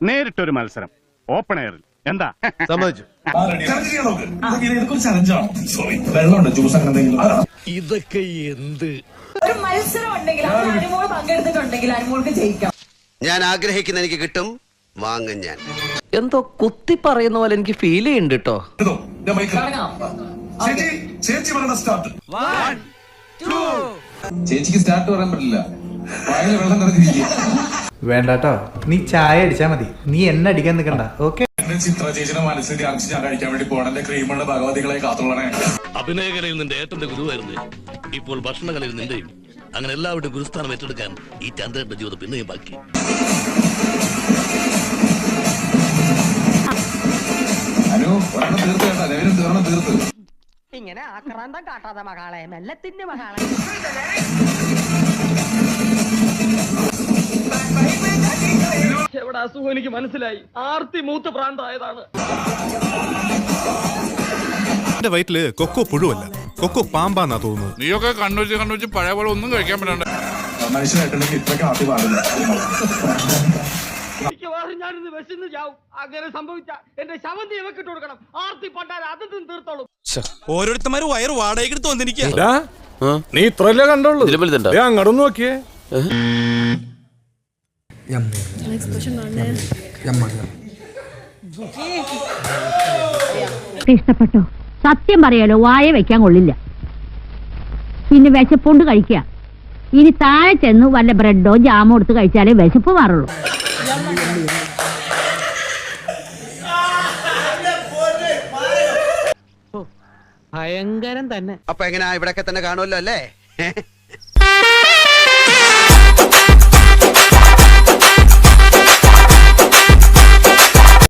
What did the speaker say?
നേരിട്ടൊരു മത്സരം. ഓപ്പൺ എയറിൽ എന്താ? സമ്മതിച്ചു. വെള്ളമുണ്ട് ജ്യൂസ് അങ്ങനെ എന്തെങ്കിലും ആ, ഇതൊക്കെ എന്ത്? ഒരു മത്സരം ഉണ്ടെങ്കിൽ അതിൽ അനുമോൾ പങ്കെടുത്തിട്ടുണ്ടെങ്കിൽ അനുമോൾക്ക് ജയിക്കാം. ഞാൻ ആഗ്രഹിക്കുന്ന എനിക്ക് കിട്ടും. വാങ്ങും ഞാൻ. എന്തോ കുത്തി പറയുന്ന പോലെ എനിക്ക് ഫീൽ ചെയ്യുന്നുണ്ട് കേട്ടോ ചേച്ചിക്ക് സ്റ്റാർട്ട് പറയാൻ പറ്റില്ല. വെള്ളം നിറഞ്ഞിരിക്കുക. വേണ്ടാട്ടോ. നീ ചായ അടിച്ചാ മതി. നീ എന്നെ അടിക്കാൻ നിൽക്കണ്ട ഓക്കെ എന്റെ ചിത്ര ചേച്ചിയുടെ മനസ്സിൽ ധ്യാനിച്ച് ഞാൻ കഴിക്കാൻ വേണ്ടി പോകണം എന്റെ ക്രീമുള്ള ഭഗവതികളെ കാത്തോളണേ അഭിനയകലയിൽ നിന്റെ ഏട്ടന്റെ ഗുരുവായിരുന്നു ഇപ്പോൾ ഭക്ഷണകലയിൽ നിന്റെയും അങ്ങനെ എല്ലാവരുടെയും ഗുരുസ്ഥാനം ഏറ്റെടുക്കാൻ ഈ ചന്ദ്രന്റെ ജീവിതം പിന്നെയും ബാക്കി. അനു ഒരെണ്ണം തീർത്ത് കേട്ടാ. രവിനും തീർണം തീർത്ത്. ഇങ്ങനെ ആക്രാന്തം കാട്ടാതെ മകളെ മെല്ലത്തിന്റെ മകളെ. അസുഖം എനിക്ക് മനസ്സിലായി. ആർത്തി മൂത്ത് പ്രാന്തായതാണ്. എന്റെ വയറ്റിൽ കൊക്കോ പുഴുവല്ല. കൊക്കോ പാമ്പാന്നാ തോന്നുന്നത്. നീയൊക്കെ കണ്ണൂച്ച് കണ്ണൂച്ച് പഴയ പോലെ ഒന്നും കഴിക്കാൻ പറ്റണ്ട. മനുഷ്യനായിട്ടുണ്ടെങ്കിൽ ഇത്രയ്ക്ക് ഹാപ്പി പാടില്ല. മിക്കവാറും ഞാനിന്ന് വിശന്ന് ചാവും. അങ്ങനെ സംഭവിച്ച എന്റെ കൊടുക്കണം. ആർത്തി പണ്ടാൽ അതും തീർത്തോളും. ഓരോരുത്തന്മാര് വയറ് വാടകയ്ക്ക് നീ ഇത്രല്ലേ കണ്ടുള്ളൂ. അങ്ങോട്ടൊന്ന് നോക്കിയേ. ഇഷ്ടപ്പെട്ടോ. സത്യം പറയാലോ വായ വെക്കാൻ കൊള്ളില്ല. പിന്നെ വിശപ്പുണ്ട് കഴിക്കുക. ഇനി താഴെ ചെന്ന് വല്ല ബ്രെഡോ ജാമോ എടുത്ത് കഴിച്ചാലേ വിശപ്പ് മാറുള്ളൂ. ഭയങ്കരം തന്നെ. അപ്പൊ എങ്ങനെയാ ഇവിടൊക്കെ തന്നെ കാണുമല്ലോ അല്ലേ?